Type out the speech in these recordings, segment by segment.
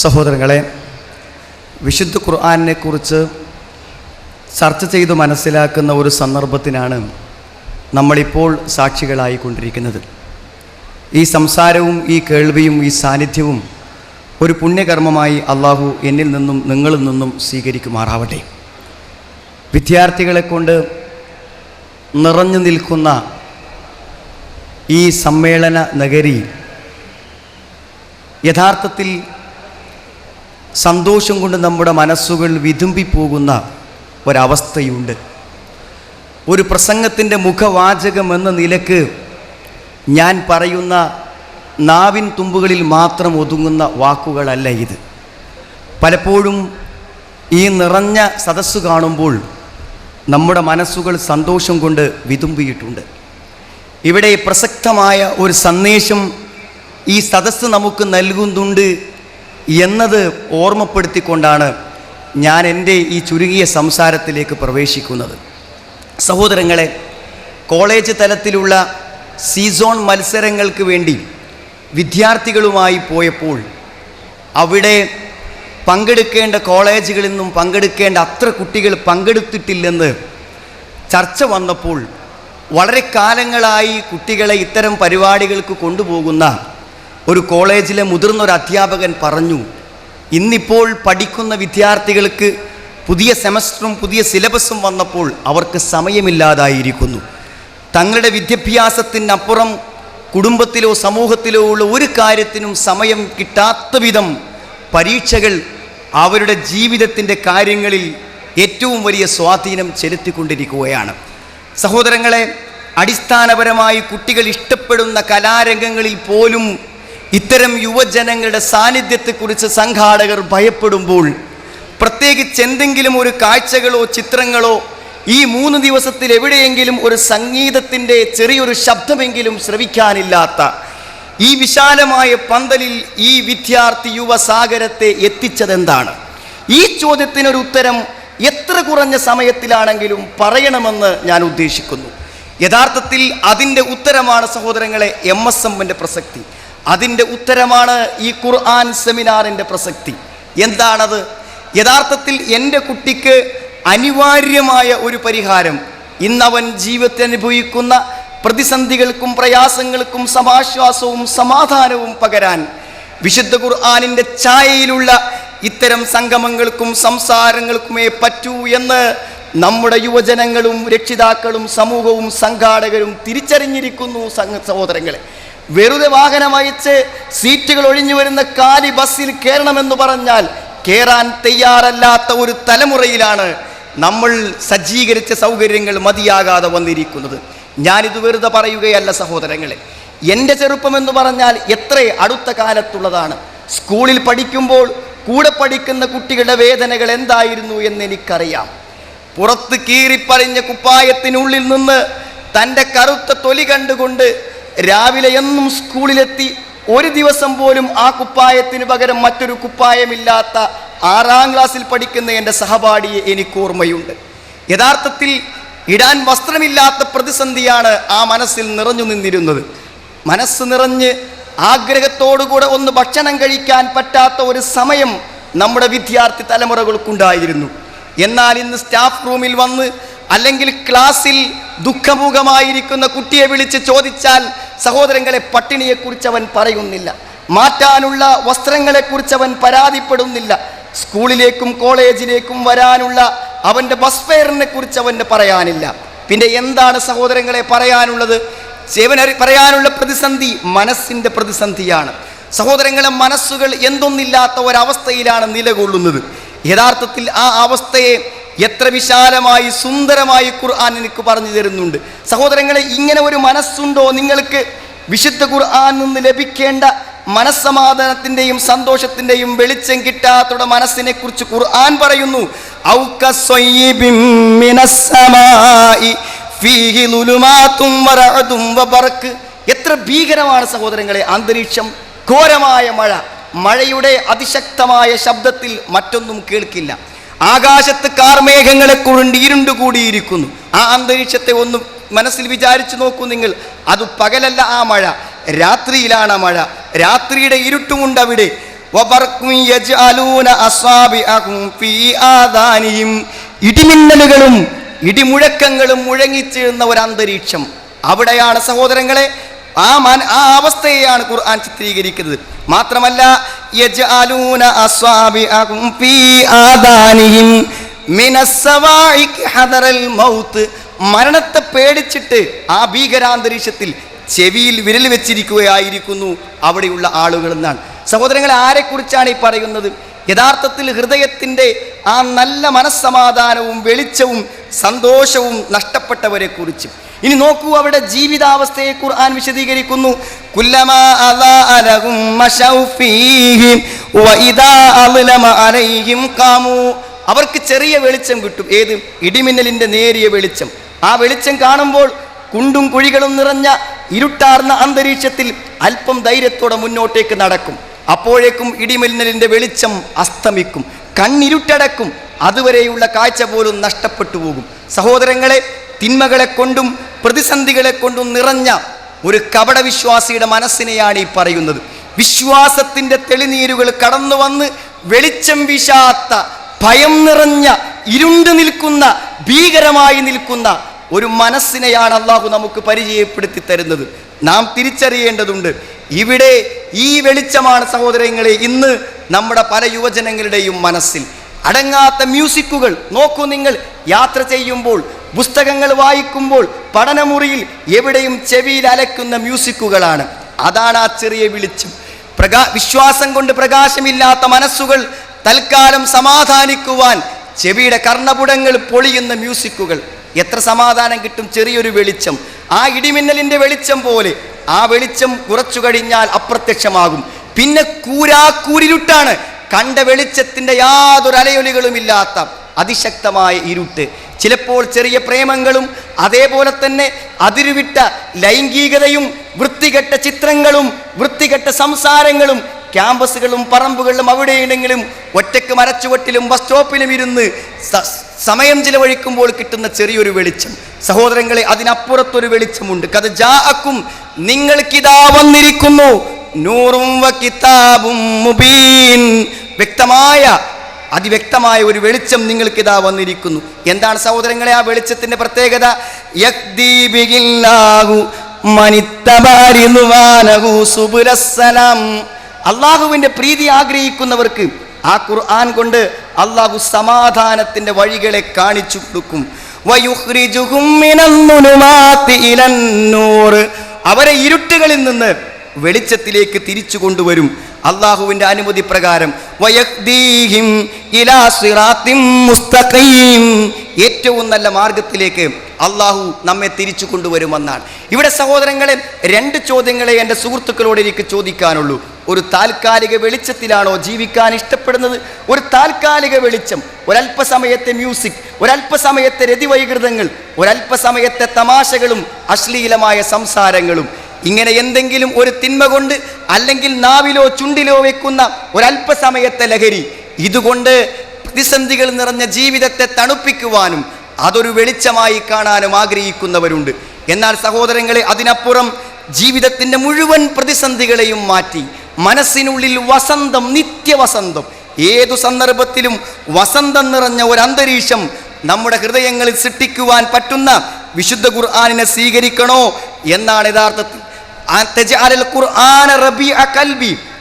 സഹോദരങ്ങളെ വിശുദ്ധ ഖുർആാനിനെക്കുറിച്ച് ചർച്ച ചെയ്ത് മനസ്സിലാക്കുന്ന ഒരു സന്ദർഭത്തിനാണ് നമ്മളിപ്പോൾ സാക്ഷികളായിക്കൊണ്ടിരിക്കുന്നത്. ഈ സംസാരവും ഈ കേൾവിയും ഈ സാന്നിധ്യവും ഒരു പുണ്യകർമ്മമായി അള്ളാഹു എന്നിൽ നിന്നും നിങ്ങളിൽ നിന്നും സ്വീകരിക്കുമാറാവട്ടെ. വിദ്യാർത്ഥികളെ കൊണ്ട് നിറഞ്ഞു നിൽക്കുന്ന ഈ സമ്മേളന നഗരി യഥാർത്ഥത്തിൽ സന്തോഷം കൊണ്ട് നമ്മുടെ മനസ്സുകൾ വിതുമ്പിപ്പോകുന്ന ഒരവസ്ഥയുണ്ട്. ഒരു പ്രസംഗത്തിന്റെ മുഖവാചകം എന്ന നിലയ്ക്ക് ഞാൻ പറയുന്ന നാവിൻ തുമ്പുകളിൽ മാത്രം ഒതുങ്ങുന്ന വാക്കുകളല്ല ഇത്. പലപ്പോഴും ഈ നിറഞ്ഞ സദസ്സ് കാണുമ്പോൾ നമ്മുടെ മനസ്സുകൾ സന്തോഷം കൊണ്ട് വിതുമ്പിയിട്ടുണ്ട്. ഇവിടെ പ്രസക്തമായ ഒരു സന്ദേശം ഈ സദസ്സ് നമുക്ക് നൽകുന്നുണ്ട് എന്നത് ഓർമ്മപ്പെടുത്തിക്കൊണ്ടാണ് ഞാൻ എന്റെ ഈ ചുരുങ്ങിയ സംസാരത്തിലേക്ക് പ്രവേശിക്കുന്നത്. സഹോദരങ്ങളെ കോളേജ് തലത്തിലുള്ള സീസോൺ മത്സരങ്ങൾക്ക് വേണ്ടി വിദ്യാർത്ഥികളുമായി പോയപ്പോൾ അവിടെ പങ്കെടുക്കേണ്ട കോളേജുകളിൽ നിന്നും പങ്കെടുക്കേണ്ട അത്ര കുട്ടികൾ പങ്കെടുത്തിട്ടില്ലെന്ന് ചർച്ച വന്നപ്പോൾ വളരെ കാലങ്ങളായി കുട്ടികളെ ഇത്തരം പരിപാടികൾക്ക് കൊണ്ടുപോകുന്ന ഒരു കോളേജിലെ മുതിർന്ന ഒരു അധ്യാപകൻ പറഞ്ഞു ഇന്നിപ്പോൾ പഠിക്കുന്ന വിദ്യാർത്ഥികൾക്ക് പുതിയ സെമസ്റ്ററും പുതിയ സിലബസും വന്നപ്പോൾ അവർക്ക് സമയമില്ലാതായിരിക്കുന്നു. തങ്ങളുടെ വിദ്യാഭ്യാസത്തിനപ്പുറം കുടുംബത്തിലോ സമൂഹത്തിലോ ഉള്ള ഒരു കാര്യത്തിനും സമയം കിട്ടാത്ത വിധം പരീക്ഷകൾ അവരുടെ ജീവിതത്തിന്റെ കാര്യങ്ങളിൽ ഏറ്റവും വലിയ സ്വാധീനം ചെലുത്തിക്കൊണ്ടിരിക്കുകയാണ്. സഹോദരങ്ങളെ അടിസ്ഥാനപരമായി കുട്ടികൾ ഇഷ്ടപ്പെടുന്ന കലാരംഗങ്ങളിൽ പോലും ഇത്തരം യുവജനങ്ങളുടെ സാന്നിധ്യത്തെക്കുറിച്ച് സംഘാടകർ ഭയപ്പെടുമ്പോൾ പ്രത്യേകിച്ച് എന്തെങ്കിലും ഒരു കാഴ്ചകളോ ചിത്രങ്ങളോ ഈ മൂന്ന് ദിവസത്തിൽ എവിടെയെങ്കിലും ഒരു സംഗീതത്തിന്റെ ചെറിയൊരു ശബ്ദമെങ്കിലും ശ്രവിക്കാനില്ലാത്ത ഈ വിശാലമായ പന്തലിൽ ഈ വിദ്യാർത്ഥി യുവസാഗരത്തെ എത്തിച്ചതെന്താണ്? ഈ ചോദ്യത്തിനൊരു ഉത്തരം എത്ര കുറഞ്ഞ സമയത്തിലാണെങ്കിലും പറയണമെന്ന് ഞാൻ ഉദ്ദേശിക്കുന്നു. യഥാർത്ഥത്തിൽ അതിന്റെ ഉത്തരമാണ് സഹോദരങ്ങളെ എം എസ് എമ്മിന്റെ പ്രസക്തി. അതിന്റെ ഉത്തരമാണ് ഈ ഖുർആൻ സെമിനാറിന്റെ പ്രസക്തി. എന്താണത്? യഥാർത്ഥത്തിൽ എന്റെ കുട്ടിക്ക് അനിവാര്യമായ ഒരു പരിഹാരം ഇന്നവൻ ജീവിതത്തിൽ അനുഭവിക്കുന്ന പ്രതിസന്ധികൾക്കും പ്രയാസങ്ങൾക്കും സമാശ്വാസവും സമാധാനവും പകരാൻ വിശുദ്ധ ഖുർആാനിന്റെ ഛായയിലുള്ള ഇത്തരം സംഗമങ്ങൾക്കും സംസാരങ്ങൾക്കുമേ പറ്റൂ എന്ന് നമ്മുടെ യുവജനങ്ങളും രക്ഷിതാക്കളും സമൂഹവും സംഘാടകരും തിരിച്ചറിഞ്ഞിരിക്കുന്നു സഹോദരങ്ങളെ. വെറുതെ വാഹനം അയച്ച് സീറ്റുകൾ ഒഴിഞ്ഞു വരുന്ന കാലി ബസ്സിൽ കയറണമെന്ന് പറഞ്ഞാൽ കയറാൻ തയ്യാറല്ലാത്ത ഒരു തലമുറയിലാണ് നമ്മൾ സജ്ജീകരിച്ച സൗകര്യങ്ങൾ മതിയാകാതെ വന്നിരിക്കുന്നത്. ഞാനിത് വെറുതെ പറയുകയല്ല സഹോദരങ്ങളെ. എന്റെ ചെറുപ്പം എന്ന് പറഞ്ഞാൽ എത്ര അടുത്ത കാലത്തുള്ളതാണ്. സ്കൂളിൽ പഠിക്കുമ്പോൾ കൂടെ പഠിക്കുന്ന കുട്ടികളുടെ വേദനകൾ എന്തായിരുന്നു എന്ന് എനിക്കറിയാം. പുറത്ത് കീറിപ്പറിഞ്ഞ കുപ്പായത്തിനുള്ളിൽ നിന്ന് തന്റെ കറുത്ത തൊലി കണ്ടുകൊണ്ട് രാവിലെ എന്നും സ്കൂളിലെത്തി ഒരു ദിവസം പോലും ആ കുപ്പായത്തിന് പകരം മറ്റൊരു കുപ്പായമില്ലാത്ത ആറാം ക്ലാസ്സിൽ പഠിക്കുന്ന എന്റെ സഹപാഠിയെ എനിക്ക് ഓർമ്മയുണ്ട്. യഥാർത്ഥത്തിൽ ഇടാൻ വസ്ത്രമില്ലാത്ത പ്രതിസന്ധിയാണ് ആ മനസ്സിൽ നിറഞ്ഞു നിന്നിരുന്നത്. മനസ്സ് നിറഞ്ഞ് ആഗ്രഹത്തോടുകൂടെ ഒന്ന് ഭക്ഷണം കഴിക്കാൻ പറ്റാത്ത ഒരു സമയം നമ്മുടെ വിദ്യാർത്ഥി തലമുറകൾക്കുണ്ടായിരുന്നു. എന്നാൽ ഇന്ന് സ്റ്റാഫ് റൂമിൽ വന്ന് അല്ലെങ്കിൽ ക്ലാസ്സിൽ ദുഃഖമുഖമായിരിക്കുന്ന കുട്ടിയെ വിളിച്ച് ചോദിച്ചാൽ സഹോദരങ്ങളെ പട്ടിണിയെക്കുറിച്ച് അവൻ പറയുന്നില്ല. മാറ്റാനുള്ള വസ്ത്രങ്ങളെക്കുറിച്ച് അവൻ പരാതിപ്പെടുന്നില്ല. സ്കൂളിലേക്കും കോളേജിലേക്കും വരാനുള്ള അവന്റെ ബസ് ഫെയറിനെ കുറിച്ച് അവന് പറയാനില്ല. പിന്നെ എന്താണ് സഹോദരങ്ങളെ പറയാനുള്ളത്? സേവന പറയാനുള്ള പ്രതിസന്ധി മനസ്സിന്റെ പ്രതിസന്ധിയാണ്. സഹോദരങ്ങളെ മനസ്സുകൾ എന്തൊന്നില്ലാത്ത ഒരവസ്ഥയിലാണ് നിലകൊള്ളുന്നത്. യഥാർത്ഥത്തിൽ ആ അവസ്ഥയെ എത്ര വിശാലമായി സുന്ദരമായി ഖുർആൻ എനിക്ക് പറഞ്ഞു തരുന്നുണ്ട്. സഹോദരങ്ങളെ ഇങ്ങനെ ഒരു മനസ്സുണ്ടോ? നിങ്ങൾക്ക് വിശുദ്ധ ഖുർആൻ നിന്ന് ലഭിക്കേണ്ട മനസ്സമാധാനത്തിന്റെയും സന്തോഷത്തിന്റെയും വെളിച്ചം കിട്ടാത്തയുടെ മനസ്സിനെ കുറിച്ച് ഖുർആൻ പറയുന്നു. എത്ര ഭീകരമാണ് സഹോദരങ്ങളെ അന്തരീക്ഷം ഘോരമായ മഴ. മഴയുടെ അതിശക്തമായ ശബ്ദത്തിൽ മറ്റൊന്നും കേൾക്കില്ല. ആകാശത്ത് കാർമേഘങ്ങളെ കൊണ്ട് ഇരുണ്ടുകൂടിയിരിക്കുന്നു ആ അന്തരീക്ഷത്തെ ഒന്ന് മനസ്സിൽ വിചാരിച്ചു നോക്കൂ നിങ്ങൾ. അത് പകലല്ല ആ മഴ. രാത്രിയിലാണ് ആ മഴ. രാത്രിയുടെ ഇരുട്ടുമുണ്ട് അവിടെ. ഇടിമിന്നലുകളും ഇടിമുഴക്കങ്ങളും മുഴങ്ങിച്ചേർന്ന ഒരു അന്തരീക്ഷം അവിടെയാണ് സഹോദരങ്ങളെ ആ മാൻ ആ അവസ്ഥയെയാണ് ഖുർആൻ ചിത്രീകരിക്കുന്നത്. മാത്രമല്ല മരണത്തെ പേടിച്ചിട്ട് ആ ഭീകരാന്തരീക്ഷത്തിൽ ചെവിയിൽ വിരൽ വെച്ചിരിക്കുകയായിരിക്കുന്നു അവിടെയുള്ള ആളുകൾ എന്നാണ് സഹോദരങ്ങളെ ആരെക്കുറിച്ചാണ് ഈ പറയുന്നത്? യഥാർത്ഥത്തിൽ ഹൃദയത്തിന്റെ ആ നല്ല മനസ്സമാധാനവും വെളിച്ചവും സന്തോഷവും നഷ്ടപ്പെട്ടവരെ കുറിച്ച് ഇനി നോക്കൂ അവിടെ ജീവിതാവസ്ഥയെ ഖുർആൻ വിശദീകരിക്കുന്നു. അവർക്ക് ചെറിയ വെളിച്ചം കിട്ടും. ഏത്? ഇടിമിന്നലിന്റെ നേരിയ വെളിച്ചം. ആ വെളിച്ചം കാണുമ്പോൾ കുണ്ടും കുഴികളും നിറഞ്ഞ ഇരുട്ടാർന്ന അന്തരീക്ഷത്തിൽ അല്പം ധൈര്യത്തോടെ മുന്നോട്ടേക്ക് നടക്കും. അപ്പോഴേക്കും ഇടിമിന്നലിന്റെ വെളിച്ചം അസ്തമിക്കും. കണ്ണിരുട്ടടക്കും. അതുവരെയുള്ള കാഴ്ച പോലും നഷ്ടപ്പെട്ടു പോകും. സഹോദരങ്ങളെ തിന്മകളെ കൊണ്ടും പ്രതിസന്ധികളെ കൊണ്ടും നിറഞ്ഞ ഒരു കപടവിശ്വാസിയുടെ മനസ്സിനെയാണ് ഈ പറയുന്നത്. വിശ്വാസത്തിന്റെ തെളിനീരുകൾ കടന്നു വന്ന് വെളിച്ചം വീശാത്ത ഭയം നിറഞ്ഞ ഇരുണ്ടു നിൽക്കുന്ന ഭീകരമായി നിൽക്കുന്ന ഒരു മനസ്സിനെയാണ് അള്ളാഹു നമുക്ക് പരിചയപ്പെടുത്തി തരുന്നത്. നാം തിരിച്ചറിയേണ്ടതുണ്ട് ഇവിടെ ഈ വെളിച്ചമാണ് സഹോദരങ്ങളെ ഇന്ന് നമ്മുടെ പല യുവജനങ്ങളുടെയും മനസ്സിൽ. അടങ്ങാത്ത മ്യൂസിക്കുകൾ നോക്കൂ നിങ്ങൾ യാത്ര ചെയ്യുമ്പോൾ പുസ്തകങ്ങൾ വായിക്കുമ്പോൾ പഠനമുറിയിൽ എവിടെയും ചെവിയിൽ അലക്കുന്ന മ്യൂസിക്കുകളാണ്. അതാണ് ആ ചെറിയ വിളിച്ചം. പ്രകാ വിശ്വാസം കൊണ്ട് പ്രകാശമില്ലാത്ത മനസ്സുകൾ തൽക്കാലം സമാധാനിക്കുവാൻ ചെവിയുടെ കർണപുടങ്ങൾ പൊളിയുന്ന മ്യൂസിക്കുകൾ. എത്ര സമാധാനം കിട്ടും ചെറിയൊരു വെളിച്ചം. ആ ഇടിമിന്നലിന്റെ വെളിച്ചം പോലെ ആ വെളിച്ചം കുറച്ചു കഴിഞ്ഞാൽ അപ്രത്യക്ഷമാകും. പിന്നെ കൂരാക്കൂരിരുട്ടാണ്. കണ്ട വെളിച്ചത്തിന്റെ യാതൊരു അലയൊലികളുമില്ലാത്ത അതിശക്തമായ ഇരുട്ട്. ചിലപ്പോൾ ചെറിയ പ്രേമങ്ങളും അതേപോലെ തന്നെ അതിരുവിട്ട ലൈംഗികതയും വൃത്തികെട്ട ചിത്രങ്ങളും വൃത്തികെട്ട സംസാരങ്ങളും ക്യാമ്പസുകളും പറമ്പുകളിലും അവിടെയുണ്ടെങ്കിലും ഒറ്റയ്ക്ക് മരച്ചുവട്ടിലും ബസ് സ്റ്റോപ്പിലും ഇരുന്ന് സമയം ചിലവഴിക്കുമ്പോൾ കിട്ടുന്ന ചെറിയൊരു വെളിച്ചം. സഹോദരങ്ങളെ അതിനപ്പുറത്തൊരു വെളിച്ചമുണ്ട്. കഥ ജാക്കും നിങ്ങൾക്കിതാ വന്നിരിക്കുന്നു. നൂറും വ കിതാബും മുബീൻ. വ്യക്തമായ അതിവ്യക്തമായ ഒരു വെളിച്ചം നിങ്ങൾക്കിതാ വന്നിരിക്കുന്നു. എന്താണ് സഹോദരങ്ങളെ ആ വെളിച്ചത്തിന്റെ പ്രത്യേകത? അള്ളാഹുവിന്റെ പ്രീതി ആഗ്രഹിക്കുന്നവർക്ക് ആ ഖുർആൻ കൊണ്ട് അള്ളാഹു സമാധാനത്തിന്റെ വഴികളെ കാണിച്ചു കൊടുക്കും. അവരെ ഇരുട്ടുകളിൽ നിന്ന് വെളിച്ചത്തിലേക്ക് തിരിച്ചു കൊണ്ടുവരും. അള്ളാഹുവിന്റെ അനുമതി പ്രകാരം ഏറ്റവും നല്ല മാർഗത്തിലേക്ക് അള്ളാഹു നമ്മെ തിരിച്ചു കൊണ്ടുവരുമെന്നാണ്. ഇവിടെ സഹോദരങ്ങളെ രണ്ട് ചോദ്യങ്ങളെ എന്റെ സുഹൃത്തുക്കളോട് എനിക്ക് ചോദിക്കാനുള്ളൂ. ഒരു താൽക്കാലിക വെളിച്ചത്തിലാണോ ജീവിക്കാൻ ഇഷ്ടപ്പെടുന്നത്? ഒരു താൽക്കാലിക വെളിച്ചം ഒരല്പസമയത്തെ മ്യൂസിക് ഒരല്പസമയത്തെ രതിവൈകൃതങ്ങൾ ഒരല്പസമയത്തെ തമാശകളും അശ്ലീലമായ സംസാരങ്ങളും ഇങ്ങനെ എന്തെങ്കിലും ഒരു തിന്മ കൊണ്ട് അല്ലെങ്കിൽ നാവിലോ ചുണ്ടിലോ വെക്കുന്ന ഒരല്പസമയത്തെ ലഹരി. ഇതുകൊണ്ട് പ്രതിസന്ധികൾ നിറഞ്ഞ ജീവിതത്തെ തണുപ്പിക്കുവാനും അതൊരു വെളിച്ചമായി കാണാനും ആഗ്രഹിക്കുന്നവരുണ്ട്. എന്നാൽ സഹോദരങ്ങളെ അതിനപ്പുറം ജീവിതത്തിന്റെ മുഴുവൻ പ്രതിസന്ധികളെയും മാറ്റി മനസ്സിനുള്ളിൽ വസന്തം നിത്യവസന്തം ഏതു സന്ദർഭത്തിലും വസന്തം നിറഞ്ഞ ഒരു അന്തരീക്ഷം നമ്മുടെ ഹൃദയങ്ങളിൽ സൃഷ്ടിക്കുവാൻ പറ്റുന്ന വിശുദ്ധ ഖുർആാനിനെ സ്വീകരിക്കണോ എന്നാണ് യഥാർത്ഥത്തിൽ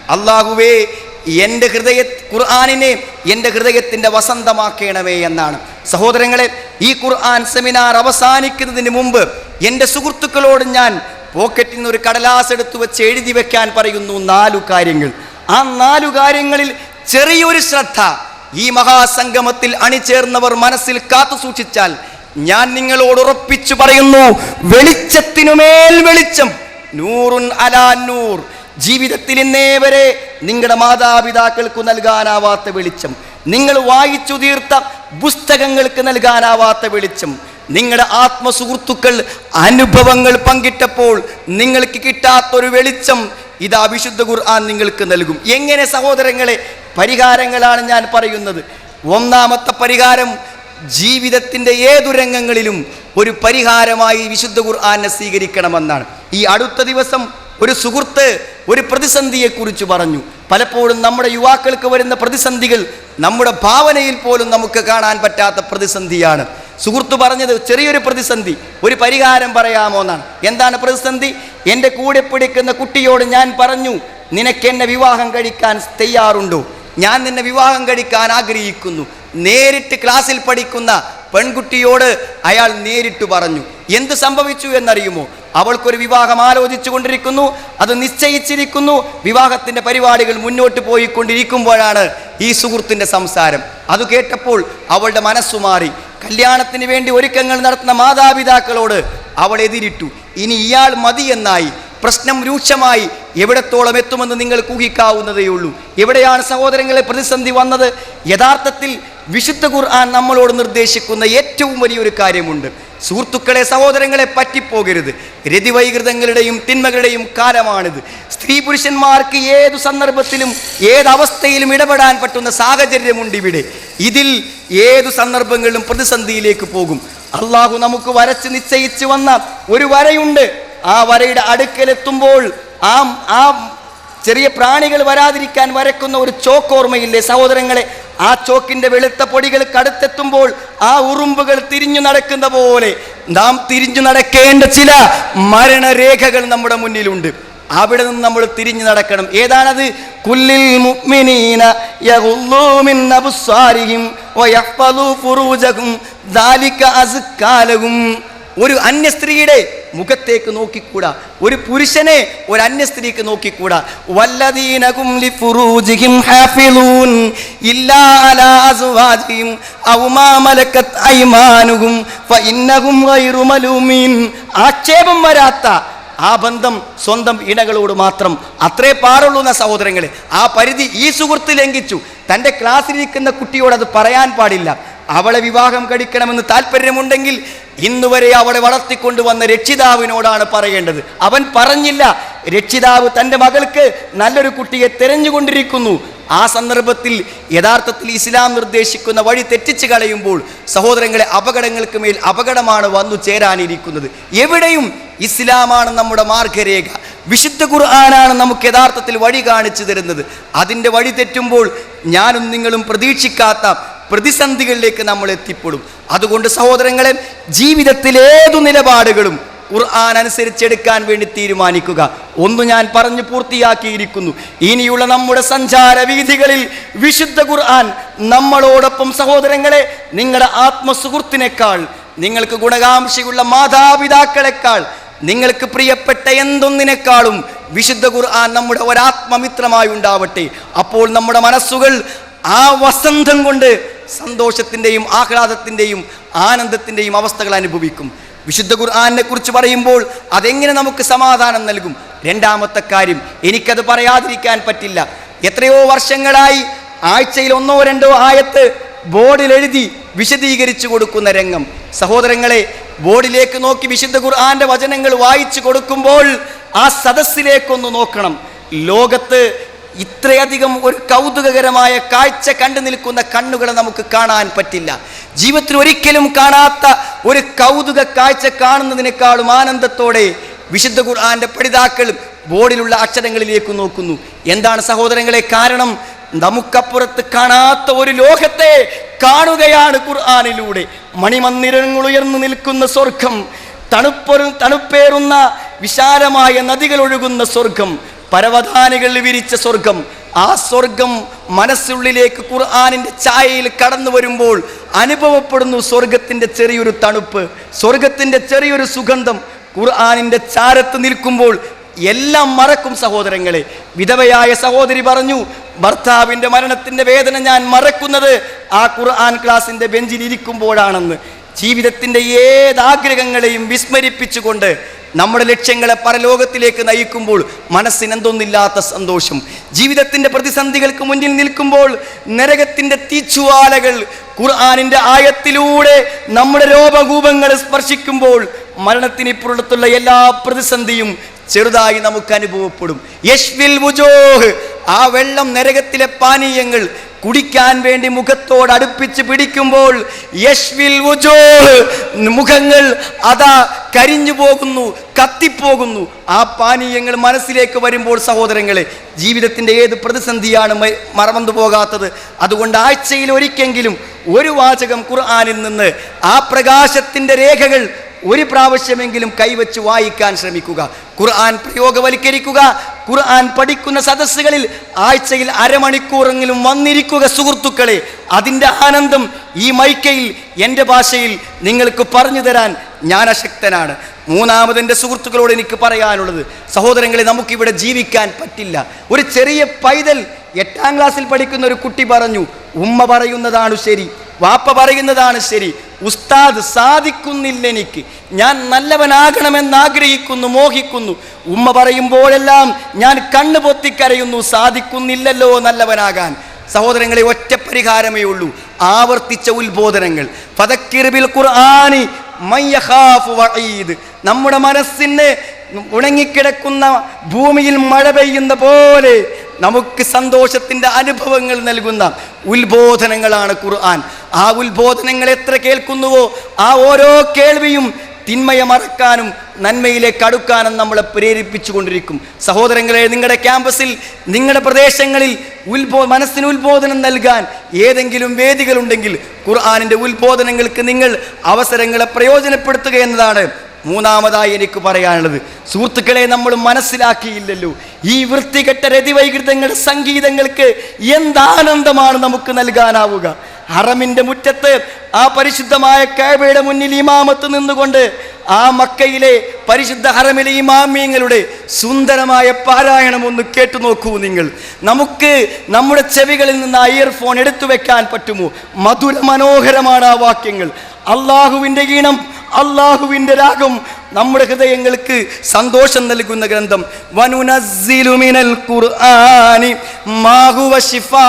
അള്ളാഹുവേ എന്റെ ഹൃദയ ഖുർആാനിനെ എന്റെ ഹൃദയത്തിന്റെ വസന്തമാക്കണമേ എന്നാണ്. സഹോദരങ്ങളെ ഈ ഖുർആൻ സെമിനാർ അവസാനിക്കുന്നതിന് മുമ്പ് എന്റെ സുഹൃത്തുക്കളോട് ഞാൻ പോക്കറ്റിൽ നിന്ന് ഒരു കടലാസ് എടുത്തു വെച്ച് എഴുതി വെക്കാൻ പറയുന്നു നാലു കാര്യങ്ങൾ. ആ നാലു കാര്യങ്ങളിൽ ചെറിയൊരു ശ്രദ്ധ. ഈ മഹാസംഗമത്തിൽ അണിചേർന്നവർ മനസ്സിൽ കാത്തു സൂക്ഷിച്ചാൽ ഞാൻ നിങ്ങളോട് ഉറപ്പിച്ചു പറയുന്നു വെളിച്ചത്തിനുമേൽ വെളിച്ചം. നൂറുൻ അലാ നൂർ. ജീവിതത്തിൽ ഇന്നേ വരെ നിങ്ങളുടെ മാതാപിതാക്കൾക്ക് നൽകാനാവാത്ത വെളിച്ചം. നിങ്ങൾ വായിച്ചു തീർത്ത പുസ്തകങ്ങൾക്ക് നൽകാനാവാത്ത വെളിച്ചം. നിങ്ങളുടെ ആത്മസുഹൃത്തുക്കൾ അനുഭവങ്ങൾ പങ്കിട്ടപ്പോൾ നിങ്ങൾക്ക് കിട്ടാത്തൊരു വെളിച്ചം ഇതാ വിശുദ്ധ ഖുർആൻ നിങ്ങൾക്ക് നൽകും. എങ്ങനെ സഹോദരങ്ങളെ പരിഹാരങ്ങളാണ് ഞാൻ പറയുന്നത്. ഒന്നാമത്തെ പരിഹാരം ജീവിതത്തിന്റെ ഏതു രംഗങ്ങളിലും ഒരു പരിഹാരമായി വിശുദ്ധ ഖുർആാനെ സ്വീകരിക്കണമെന്നാണ്. ഈ അടുത്ത ദിവസം ഒരു സുഹൃത്ത് ഒരു പ്രതിസന്ധിയെക്കുറിച്ച് പറഞ്ഞു. പലപ്പോഴും നമ്മുടെ യുവാക്കൾക്ക് വരുന്ന പ്രതിസന്ധികൾ നമ്മുടെ ഭാവനയിൽ പോലും നമുക്ക് കാണാൻ പറ്റാത്ത പ്രതിസന്ധിയാണ്. സുഹൃത്ത് പറഞ്ഞത് ചെറിയൊരു പ്രതിസന്ധി ഒരു പരിഹാരം പറയാമോ എന്നാണ്. എന്താണ് പ്രതിസന്ധി? എന്റെ കൂടെ പിടിക്കുന്ന കുട്ടിയോട് ഞാൻ പറഞ്ഞു നിനക്ക് എന്നെ വിവാഹം കഴിക്കാൻ തയ്യാറുണ്ടോ? ഞാൻ നിന്നെ വിവാഹം കഴിക്കാൻ ആഗ്രഹിക്കുന്നു. നേരിട്ട് ക്ലാസ്സിൽ പഠിക്കുന്ന പെൺകുട്ടിയോട് അയാൾ നേരിട്ട് പറഞ്ഞു എന്ത് സംഭവിച്ചു എന്നറിയുമോ? അവൾക്കൊരു വിവാഹം ആലോചിച്ചു കൊണ്ടിരിക്കുന്നു അത് നിശ്ചയിച്ചിരിക്കുന്നു. വിവാഹത്തിന്റെ പരിപാടികൾ മുന്നോട്ട് പോയിക്കൊണ്ടിരിക്കുമ്പോഴാണ് ഈ സുഹൃത്തിന്റെ സംസാരം. അത് കേട്ടപ്പോൾ അവളുടെ മനസ്സു മാറി. കല്യാണത്തിന് വേണ്ടി ഒരുക്കങ്ങൾ നടത്തുന്ന മാതാപിതാക്കളോട് അവൾ എതിരിട്ടു. ഇനി ഇയാൾ മതി എന്നായി. പ്രശ്നം രൂക്ഷമായി. എവിടത്തോളം എത്തുമെന്ന് നിങ്ങൾ ഊഹിക്കാവുന്നതേയുള്ളൂ. എവിടെയാണ് സഹോദരങ്ങളെ പ്രതിസന്ധി വന്നത്? യഥാർത്ഥത്തിൽ വിശുദ്ധ ഖുർആൻ നമ്മളോട് നിർദ്ദേശിക്കുന്ന ഏറ്റവും വലിയൊരു കാര്യമുണ്ട്. സുഹൃത്തുക്കളെ സഹോദരങ്ങളെ പറ്റിപ്പോകരുത്. രതിവൈകൃതങ്ങളുടെയും തിന്മകളുടെയും കാലമാണിത്. സ്ത്രീ പുരുഷന്മാർക്ക് ഏതു സന്ദർഭത്തിലും ഏതവസ്ഥയിലും ഇടപെടാൻ പറ്റുന്ന സാഹചര്യമുണ്ട് ഇവിടെ. ഇതിൽ ഏതു സന്ദർഭങ്ങളിലും പ്രതിസന്ധിയിലേക്ക് പോകും. അള്ളാഹു നമുക്ക് വരച്ച് നിശ്ചയിച്ചു വന്ന ഒരു വരയുണ്ട്. ആ വരയുടെ അടുക്കലെത്തുമ്പോൾ ആ ആ ചെറിയ പ്രാണികൾ വരാതിരിക്കാൻ വരക്കുന്ന ഒരു ചോക്കോർമ്മയില്ലേ സഹോദരങ്ങളെ? ആ ചോക്കിന്റെ വെളുത്ത പൊടികൾ കടുത്തെത്തുമ്പോൾ ആ ഉറുമ്പുകൾ തിരിഞ്ഞു നടക്കുന്ന പോലെ നാം തിരിഞ്ഞു നടക്കേണ്ട ചില മരണരേഖകൾ നമ്മുടെ മുന്നിലുണ്ട്. അവിടെ നിന്ന് നമ്മൾ തിരിഞ്ഞു നടക്കണം. ഏതാണത്? കുല്ലിൽ ഫുറൂജഹും ദാലിക ഒരു അന്യ സ്ത്രീയുടെ മുഖത്തേക്ക് നോക്കിക്കൂടാ. ഒരു പുരുഷനെ ഒരു അന്യ സ്ത്രീക്ക് നോക്കിക്കൂടാ. വല്ലദീനകും ലിഫുറൂജിഹിം ഹാഫിലൂൻ ഇല്ലാ ഫഇന്നഹും ഗൈറു മലൂമീൻ. ആക്ഷേപം വരാത്ത ആ ബന്ധം സ്വന്തം ഇണകളോട് മാത്രം അത്രേ പാടുള്ളൂ എന്ന സഹോദരങ്ങളെ. ആ പരിധി ഈ സുഹൃത്ത് ലംഘിച്ചു. തന്റെ ക്ലാസ്സിലിരിക്കുന്ന കുട്ടിയോട് അത് പറയാൻ പാടില്ല. അവളെ വിവാഹം കഴിക്കണമെന്ന് താല്പര്യമുണ്ടെങ്കിൽ ഇന്നുവരെ അവളെ വളർത്തിക്കൊണ്ടു വന്ന രക്ഷിതാവിനോടാണ് പറയേണ്ടത്. അവൻ പറഞ്ഞില്ല രക്ഷിതാവ് തന്റെ മകൾക്ക് നല്ലൊരു കുട്ടിയെ തിരഞ്ഞുകൊണ്ടിരിക്കുന്നു. ആ സന്ദർഭത്തിൽ യഥാർത്ഥത്തിൽ ഇസ്ലാം നിർദ്ദേശിക്കുന്ന വഴി തെറ്റിച്ച് കളയുമ്പോൾ സഹോദരങ്ങളെ അപകടങ്ങൾക്ക് മേൽ അപകടമാണ് വന്നു ചേരാനിരിക്കുന്നത്. എവിടെയും ഇസ്ലാമാണ് നമ്മുടെ മാർഗരേഖ. വിശുദ്ധ ഖുർആനാണ് നമുക്ക് യഥാർത്ഥത്തിൽ വഴി കാണിച്ചു തരുന്നത്. അതിന്റെ വഴി തെറ്റുമ്പോൾ ഞാനും നിങ്ങളും പ്രതീക്ഷിക്കാത്ത പ്രതിസന്ധികളിലേക്ക് നമ്മൾ എത്തിപ്പെടും. അതുകൊണ്ട് സഹോദരങ്ങളെ ജീവിതത്തിലേതു നിലപാടുകളും ഖുർആൻ അനുസരിച്ചെടുക്കാൻ വേണ്ടി തീരുമാനിക്കുക. ഒന്ന് ഞാൻ പറഞ്ഞു പൂർത്തിയാക്കിയിരിക്കുന്നു. ഇനിയുള്ള നമ്മുടെ സഞ്ചാര വീഥികളിൽ വിശുദ്ധ ഖുർആൻ നമ്മളോടൊപ്പം സഹോദരങ്ങളെ നിങ്ങളുടെ ആത്മസുഹൃത്തിനേക്കാൾ നിങ്ങൾക്ക് ഗുണകാംക്ഷയുള്ള മാതാപിതാക്കളെക്കാൾ നിങ്ങൾക്ക് പ്രിയപ്പെട്ട എന്തൊന്നിനേക്കാളും വിശുദ്ധ ഖുർആൻ നമ്മുടെ ഒരാത്മമിത്രമായി ഉണ്ടാവട്ടെ. അപ്പോൾ നമ്മുടെ മനസ്സുകൾ ആ വസന്തം കൊണ്ട് സന്തോഷത്തിന്റെയും ആഹ്ലാദത്തിന്റെയും ആനന്ദത്തിന്റെയും അവസ്ഥകൾ അനുഭവിക്കും. വിശുദ്ധ ഖുർആാനെ കുറിച്ച് പറയുമ്പോൾ അതെങ്ങനെ നമുക്ക് സമാധാനം നൽകും? രണ്ടാമത്തെ കാര്യം എനിക്കത് പറയാതിരിക്കാൻ പറ്റില്ല. എത്രയോ വർഷങ്ങളായി ആഴ്ചയിൽ ഒന്നോ രണ്ടോ ആയത്ത് ബോർഡിൽ എഴുതി വിശദീകരിച്ചു കൊടുക്കുന്ന രംഗം. സഹോദരങ്ങളെ ബോർഡിലേക്ക് നോക്കി വിശുദ്ധ ഖുർആാന്റെ വചനങ്ങൾ വായിച്ചു കൊടുക്കുമ്പോൾ ആ സദസ്സിലേക്കൊന്ന് നോക്കണം. ലോകത്ത് ഇത്രയധികം ഒരു കൗതുകകരമായ കാഴ്ച കണ്ടു നിൽക്കുന്ന കണ്ണുകളെ നമുക്ക് കാണാൻ പറ്റില്ല. ജീവിതത്തിൽ ഒരിക്കലും കാണാത്ത ഒരു കൗതുക കാഴ്ച കാണുന്നതിനേക്കാളും ആനന്ദത്തോടെ വിശുദ്ധ ഖുർആാന്റെ പഠിതാക്കൾ ബോർഡിലുള്ള അക്ഷരങ്ങളിലേക്ക് നോക്കുന്നു. എന്താണ് സഹോദരങ്ങളെ കാരണം? നമുക്കപ്പുറത്ത് കാണാത്ത ഒരു ലോകത്തെ കാണുകയാണ് ഖുർആാനിലൂടെ. മണിമന്ദിരങ്ങൾ ഉയർന്നു നിൽക്കുന്ന സ്വർഗം തണുപ്പൊരു തണുപ്പേറുന്ന വിശാലമായ നദികൾ ഒഴുകുന്ന സ്വർഗം പരവതാനികൾ വിരിച്ച സ്വർഗം ആ സ്വർഗം മനസ്സുള്ളിലേക്ക് ഖുർആാനിന്റെ ചായയിൽ കടന്നു വരുമ്പോൾ അനുഭവപ്പെടുന്നു സ്വർഗത്തിന്റെ ചെറിയൊരു തണുപ്പ് സ്വർഗത്തിന്റെ ചെറിയൊരു സുഗന്ധം. ഖുർആാനിന്റെ ചാരത്ത് നിൽക്കുമ്പോൾ എല്ലാം മറക്കും സഹോദരങ്ങളെ. വിധവയായ സഹോദരി പറഞ്ഞു ഭർത്താവിന്റെ മരണത്തിന്റെ വേദന ഞാൻ മറക്കുന്നത് ആ ഖുർആൻ ക്ലാസിന്റെ ബെഞ്ചിൽ ഇരിക്കുമ്പോഴാണെന്ന്. ജീവിതത്തിന്റെ ഏതാഗ്രഹങ്ങളെയും വിസ്മരിപ്പിച്ചുകൊണ്ട് നമ്മുടെ ലക്ഷ്യങ്ങളെ പരലോകത്തിലേക്ക് നയിക്കുമ്പോൾ മനസ്സിനെന്തൊന്നില്ലാത്ത സന്തോഷം. ജീവിതത്തിന്റെ പ്രതിസന്ധികൾക്ക് മുന്നിൽ നിൽക്കുമ്പോൾ നരകത്തിന്റെ തീച്ചുവാലകൾ ഖുർആാനിന്റെ ആയത്തിലൂടെ നമ്മുടെ രോപകൂപങ്ങൾ സ്പർശിക്കുമ്പോൾ മരണത്തിന് ഇപ്പുറത്തുള്ള എല്ലാ പ്രതിസന്ധിയും ചെറുതായി നമുക്ക് അനുഭവപ്പെടും. യശ്വിൽ വുജോഹ് ആ വെള്ളം നരകത്തിലെ പാനീയങ്ങൾ കുടിക്കാൻ വേണ്ടി മുഖത്തോട് അടുപ്പിച്ച് പിടിക്കുമ്പോൾ യശ്വിൽ വുജൂ മുഖങ്ങൾ അതാ കരിഞ്ഞു പോകുന്നു കത്തിപ്പോകുന്നു. ആ പാനീയങ്ങൾ മനസ്സിലേക്ക് വരുമ്പോൾ സഹോദരങ്ങളെ ജീവിതത്തിന്റെ ഏത് പ്രതിസന്ധിയാണ് മറന്നു പോകാത്തത്? അതുകൊണ്ട് ആഴ്ചയിൽ ഒരിക്കെങ്കിലും ഒരു വാചകം ഖുർആാനിൽ നിന്ന് ആ പ്രകാശത്തിന്റെ രേഖകൾ ഒരു പ്രാവശ്യമെങ്കിലും കൈവച്ച് വായിക്കാൻ ശ്രമിക്കുക. ഖുർആൻ പ്രയോഗവൽക്കരിക്കുക. ഖുർആൻ പഠിക്കുന്ന സദസ്സുകളിൽ ആഴ്ചയിൽ അരമണിക്കൂറെങ്കിലും വന്നിരിക്കുക സുഹൃത്തുക്കളെ. അതിന്റെ ആനന്ദം ഈ മൈക്കയിൽ എന്റെ ഭാഷയിൽ നിങ്ങൾക്ക് പറഞ്ഞു തരാൻ ഞാൻ അശക്തനാണ് മൂന്നാമത് എന്റെ സുഹൃത്തുക്കളോട് എനിക്ക് പറയാനുള്ളത് സഹോദരങ്ങളെ നമുക്കിവിടെ ജീവിക്കാൻ പറ്റില്ല. ഒരു ചെറിയ പൈതൽ എട്ടാം ക്ലാസ്സിൽ പഠിക്കുന്ന ഒരു കുട്ടി പറഞ്ഞു ഉമ്മ പറയുന്നതാണ് ശരി വാപ്പ പറയുന്നതാണ് ശരി. ഉസ്താദ് സാധിക്കുന്നില്ല എനിക്ക്. ഞാൻ നല്ലവനാകണമെന്ന് ആഗ്രഹിക്കുന്നു മോഹിക്കുന്നു. ഉമ്മ പറയുമ്പോഴെല്ലാം ഞാൻ കണ്ണു പൊത്തിക്കരയുന്നു സാധിക്കുന്നില്ലല്ലോ നല്ലവനാകാൻ. സഹോദരങ്ങളെ ഒറ്റ പരിഹാരമേ ഉള്ളൂ. ആവർത്തിച്ച ഉത്ബോധനങ്ങൾ. ഫതക്കിർബിൽ ഖുർആനി നമ്മുടെ മനസ്സിന് ഉണങ്ങിക്കിടക്കുന്ന ഭൂമിയിൽ മഴ പെയ്യുന്ന പോലെ നമുക്ക് സന്തോഷത്തിന്റെ അനുഭവങ്ങൾ നൽകുന്ന ഉത്ബോധനങ്ങളാണ് ഖുർആൻ. ആ ഉത്ബോധനങ്ങൾ എത്ര കേൾക്കുന്നുവോ ആ ഓരോ കേൾവിയും തിന്മയെ മറക്കാനും നന്മയിലേക്ക് അടുക്കാനും നമ്മളെ പ്രേരിപ്പിച്ചുകൊണ്ടിരിക്കും. സഹോദരങ്ങളെ നിങ്ങളുടെ ക്യാമ്പസിൽ നിങ്ങളുടെ പ്രദേശങ്ങളിൽ ഉത്ബോ മനസ്സിന് ഉത്ബോധനം നൽകാൻ ഏതെങ്കിലും വേദികളുണ്ടെങ്കിൽ ഖുർആാനിന്റെ ഉത്ബോധനങ്ങൾക്ക് നിങ്ങൾ അവസരങ്ങളെ പ്രയോജനപ്പെടുത്തുക എന്നതാണ് മൂന്നാമതായി എനിക്ക് പറയാനുള്ളത്. സുഹൃത്തുക്കളെ നമ്മൾ മനസ്സിലാക്കിയില്ലല്ലോ. ഈ വൃത്തികെട്ട രതിവൈകൃതങ്ങളുടെ സംഗീതങ്ങൾക്ക് എന്താനന്ദമാണ് നമുക്ക് നൽകാനാവുക? ഹറമിന്റെ മുറ്റത്ത് ആ പരിശുദ്ധമായ കാബയുടെ മുന്നിൽ ഇമാമത്ത് നിന്നുകൊണ്ട് ആ മക്കയിലെ പരിശുദ്ധ ഹറമിലെ ഇമാമ്യങ്ങളുടെ സുന്ദരമായ പാരായണം ഒന്ന് കേട്ടു നോക്കൂ നിങ്ങൾ. നമുക്ക് നമ്മുടെ ചെവികളിൽ നിന്ന് ആ ഇയർഫോൺ എടുത്തു വെക്കാൻ പറ്റുമോ? മധുര മനോഹരമാണ് ആ വാക്യങ്ങൾ. അള്ളാഹുവിന്റെ ഈണം അള്ളാഹുവിന്റെ രാഗം നമ്മുടെ ഹൃദയങ്ങൾക്ക് സന്തോഷം നൽകുന്ന ഗ്രന്ഥം. വനുനസ്സിലു മിനൽ ഖുർആനി മാ ശിഫാ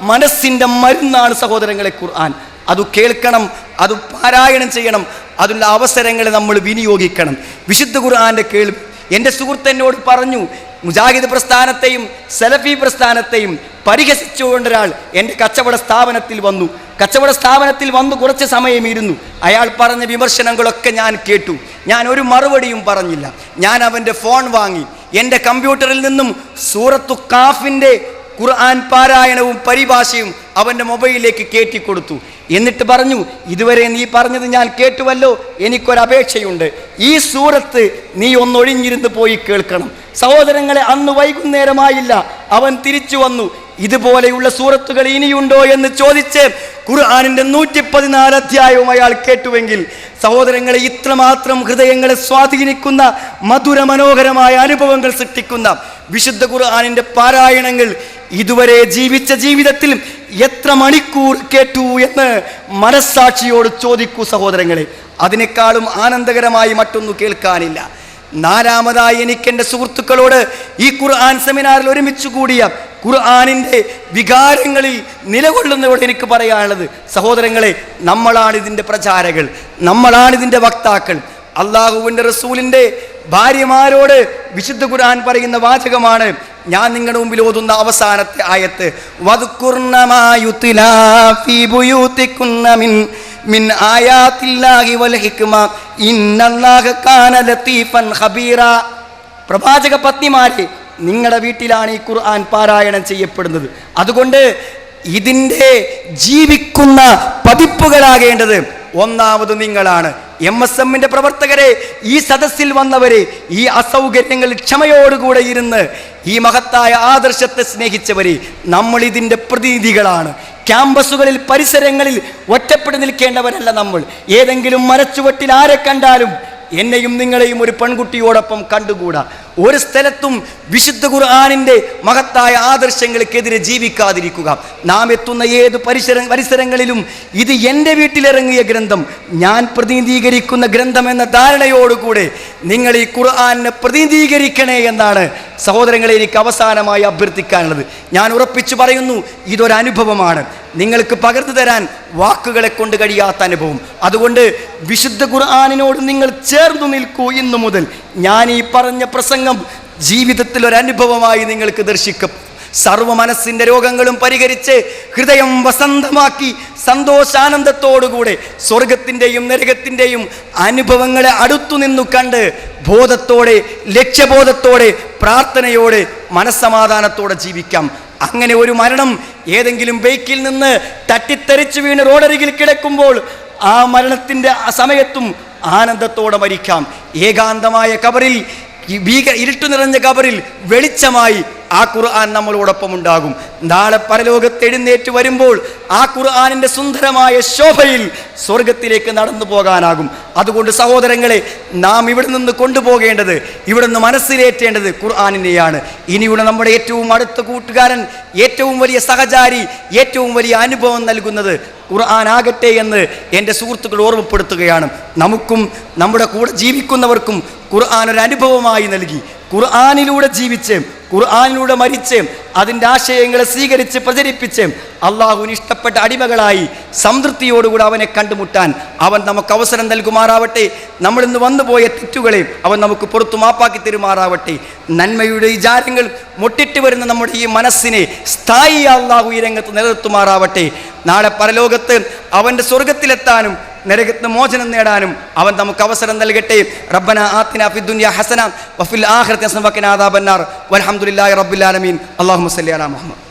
മനസ്സിന്റെ മരുന്നാണ് സഹോദരങ്ങളെ ഖുർആൻ. അത് കേൾക്കണം അത് പാരായണം ചെയ്യണം അതിനുള്ള അവസരങ്ങളെ നമ്മൾ വിനിയോഗിക്കണം. വിശുദ്ധ ഖുർആാന്റെ കേൾവി എന്റെ സുഹൃത്ത് എന്നോട് പറഞ്ഞു മുജാഹിദ് പ്രസ്ഥാനത്തെയും സലഫി പ്രസ്ഥാനത്തെയും പരിഹസിച്ചുകൊണ്ടൊരാൾ എന്റെ കച്ചവട സ്ഥാപനത്തിൽ വന്നു. കച്ചവട സ്ഥാപനത്തിൽ വന്നു കുറച്ച് സമയം ഇരുന്നു അയാൾ പറഞ്ഞ വിമർശനങ്ങളൊക്കെ ഞാൻ കേട്ടു. ഞാൻ ഒരു മറുപടിയും പറഞ്ഞില്ല. ഞാൻ അവന്റെ ഫോൺ വാങ്ങി. എന്റെ കമ്പ്യൂട്ടറിൽ നിന്നും സൂറത്തു കാഫിന്റെ ഖുർആൻ പാരായണവും പരിഭാഷയും അവന്റെ മൊബൈലിലേക്ക് കയറ്റിക്കൊടുത്തു എന്നിട്ട് പറഞ്ഞു ഇതുവരെ നീ പറഞ്ഞത് ഞാൻ കേട്ടുവല്ലോ എനിക്കൊരപേക്ഷയുണ്ട്. ഈ സൂറത്ത് നീ ഒന്നൊഴിഞ്ഞിരുന്ന് പോയി കേൾക്കണം. സഹോദരങ്ങളെ അന്ന് വൈകുന്നേരമായില്ല. അവൻ തിരിച്ചു വന്നു. ഇതുപോലെയുള്ള സൂറത്തുകൾ ഇനിയുണ്ടോ എന്ന് ചോദിച്ച് ഖുർആാനിന്റെ നൂറ്റി പതിനാല് അധ്യായവും അയാൾ കേട്ടുവെങ്കിൽ സഹോദരങ്ങളെ ഇത്രമാത്രം ഹൃദയങ്ങളെ സ്വാധീനിക്കുന്ന മധുര മനോഹരമായ അനുഭവങ്ങൾ സൃഷ്ടിക്കുന്ന വിശുദ്ധ ഖുർആാനിന്റെ പാരായണങ്ങൾ ഇതുവരെ ജീവിച്ച ജീവിതത്തിൽ എത്ര മണിക്കൂർ കേട്ടു എന്ന് മനസ്സാക്ഷിയോട് ചോദിക്കൂ സഹോദരങ്ങളെ. അതിനേക്കാളും ആനന്ദകരമായി മറ്റൊന്നു കേൾക്കാനില്ല. നാലാമതായി എനിക്ക് എന്റെ സുഹൃത്തുക്കളോട് ഈ ഖുർആൻ സെമിനാറിൽ ഒരുമിച്ച് കൂടിയ ഖുർആാനിന്റെ വികാരങ്ങളിൽ നിലകൊള്ളുന്നവരോട് എനിക്ക് പറയാനുള്ളത് സഹോദരങ്ങളെ നമ്മളാണിതിന്റെ പ്രചാരകൾ നമ്മളാണിതിന്റെ വക്താക്കൾ അള്ളാഹുവിന്റെ റസൂലിന്റെ ഭാര്യമാരോട് വിശുദ്ധ ഖുർആൻ പറയുന്ന വാചകമാണ് ഞാൻ നിങ്ങളുടെ മുമ്പിൽ ഓതുന്ന അവസാനത്തെ ആയത്ത് മിൻ വൽ ഹിക്മ കാന ഖബീറ. പ്രവാചക പത്നിമാരെ നിങ്ങളുടെ വീട്ടിലാണ് ഈ ഖുർആൻ പാരായണം ചെയ്യപ്പെടുന്നത്. അതുകൊണ്ട് ഇതിന്റെ ജീവിക്കുന്ന പതിപ്പുകളാകേണ്ടത് ഒന്നാമത് നിങ്ങളാണ്. എം എസ് എമ്മിന്റെ പ്രവർത്തകരെ ഈ സദസ്സിൽ വന്നവരെ ഈ അസൗകര്യങ്ങൾ ക്ഷമയോടുകൂടെ ഇരുന്ന് ഈ മഹത്തായ ആദർശത്തെ സ്നേഹിച്ചവരെ നമ്മൾ ഇതിന്റെ പ്രതിനിധികളാണ് ക്യാമ്പസുകളിൽ പരിസരങ്ങളിൽ ഒറ്റപ്പെട്ടു നിൽക്കേണ്ടവരല്ല നമ്മൾ. ഏതെങ്കിലും മരച്ചുവട്ടിൽ ആരെ കണ്ടാലും എന്നെയും നിങ്ങളെയും ഒരു പെൺകുട്ടിയോടൊപ്പം കണ്ടുകൂടാ. ഒരു സ്ഥലത്തും വിശുദ്ധ ഖുർആാനിന്റെ മഹത്തായ ആദർശങ്ങൾക്കെതിരെ ജീവിക്കാതിരിക്കുക. നാം എത്തുന്ന ഏത് പരിസര പരിസരങ്ങളിലും ഇത് എന്റെ വീട്ടിലിറങ്ങിയ ഗ്രന്ഥം ഞാൻ പ്രതിനിധീകരിക്കുന്ന ഗ്രന്ഥം എന്ന ധാരണയോടുകൂടെ നിങ്ങൾ ഈ ഖുർആാനിനെ പ്രതിനിധീകരിക്കണേ എന്നാണ് സഹോദരങ്ങളെ എനിക്ക് അവസാനമായി അഭ്യർത്ഥിക്കാനുള്ളത്. ഞാൻ ഉറപ്പിച്ചു പറയുന്നു ഇതൊരനുഭവമാണ്. നിങ്ങൾക്ക് പകർന്നു തരാൻ വാക്കുകളെ കൊണ്ട് കഴിയാത്ത അനുഭവം. അതുകൊണ്ട് വിശുദ്ധ ഖുർആാനിനോട് നിങ്ങൾ ചേർന്നു നിൽക്കൂ ഇന്നു മുതൽ. ഞാൻ ഈ പറഞ്ഞ പ്രസംഗം ജീവിതത്തിൽ ഒരു അനുഭവമായി നിങ്ങൾക്ക് ദർശിക്കും. സർവ മനസ്സിന്റെ രോഗങ്ങളും പരിഹരിച്ച് ഹൃദയം വസന്തമാക്കി സന്തോഷാനന്ദത്തോടുകൂടെ സ്വർഗത്തിന്റെയും നരകത്തിന്റെയും അനുഭവങ്ങളെ അടുത്തു നിന്നു കണ്ട് ബോധത്തോടെ ലക്ഷ്യബോധത്തോടെ പ്രാർത്ഥനയോടെ മനസ്സമാധാനത്തോടെ ജീവിക്കാം. അങ്ങനെ ഒരു മരണം ഏതെങ്കിലും ബൈക്കിൽ നിന്ന് തട്ടിത്തെറിച്ചു വീണ് റോഡരികിൽ കിടക്കുമ്പോൾ ആ മരണത്തിന്റെ സമയത്തും ആനന്ദത്തോടെ മരിക്കാം. ഏകാന്തമായ കബറിൽ ഭീക ഇരുട്ടു നിറഞ്ഞ കബറിൽ വെളിച്ചമായി ആ ഖുർആൻ നമ്മളോടൊപ്പം ഉണ്ടാകും. നാളെ പരലോകത്തെഴുന്നേറ്റ് വരുമ്പോൾ ആ ഖുർആാനിന്റെ സുന്ദരമായ ശോഭയിൽ സ്വർഗത്തിലേക്ക് നടന്നു പോകാനാകും. അതുകൊണ്ട് സഹോദരങ്ങളെ നാം ഇവിടെ നിന്ന് കൊണ്ടുപോകേണ്ടത് ഇവിടെ നിന്ന് മനസ്സിലേറ്റേണ്ടത് ഖുർആാനിനെയാണ്. ഇനിയുള്ള നമ്മുടെ ഏറ്റവും അടുത്ത കൂട്ടുകാരൻ ഏറ്റവും വലിയ സഹചാരി ഏറ്റവും വലിയ അനുഭവം നൽകുന്നത് ഖുർആനാകട്ടെ എന്ന് എന്റെ സുഹൃത്തുക്കൾ ഓർമ്മപ്പെടുത്തുകയാണ്. നമുക്കും നമ്മുടെ കൂടെ ജീവിക്കുന്നവർക്കും ഖുർആൻ ഒരു അനുഭവമായി നൽകി. ഖുർആാനിലൂടെ ജീവിച്ച് ഖുർആാനിലൂടെ മരിച്ച് അതിന്റെ ആശയങ്ങളെ സ്വീകരിച്ച് പ്രചരിപ്പിച്ച് അള്ളാഹുവിന് ഇഷ്ടപ്പെട്ട അടിമകളായി സംതൃപ്തിയോടുകൂടി അവനെ കണ്ടുമുട്ടാൻ അവൻ നമുക്ക് അവസരം നൽകുമാറാവട്ടെ. നമ്മൾ ഇന്ന് വന്നുപോയ തെറ്റുകളെ അവൻ നമുക്ക് പുറത്തു മാപ്പാക്കി തരുമാറാവട്ടെ. നന്മയുടെ വിചാരങ്ങൾ മുട്ടിട്ട് വരുന്ന നമ്മുടെ ഈ മനസ്സിനെ സ്ഥായി അള്ളാഹു ഈ രംഗത്ത് നിലനിർത്തുമാറാവട്ടെ. നാളെ പരലോകത്ത് അവന്റെ സ്വർഗത്തിലെത്താനും നരകത്തിന് മോചനം നേടാനും അവൻ നമുക്ക് അവസരം നൽകട്ടെ. റബ്ബന ആത്തിന ഫി ദുനിയ ഹസന വഫിൽ ആഖിറതി ഹസന വഖിന ആദാബന്നാർ വൽഹംദുലില്ലാഹി റബ്ബിൽ ആലമീൻ. അല്ലാഹുമ്മ സല്ലി അലാ മുഹമ്മദ്.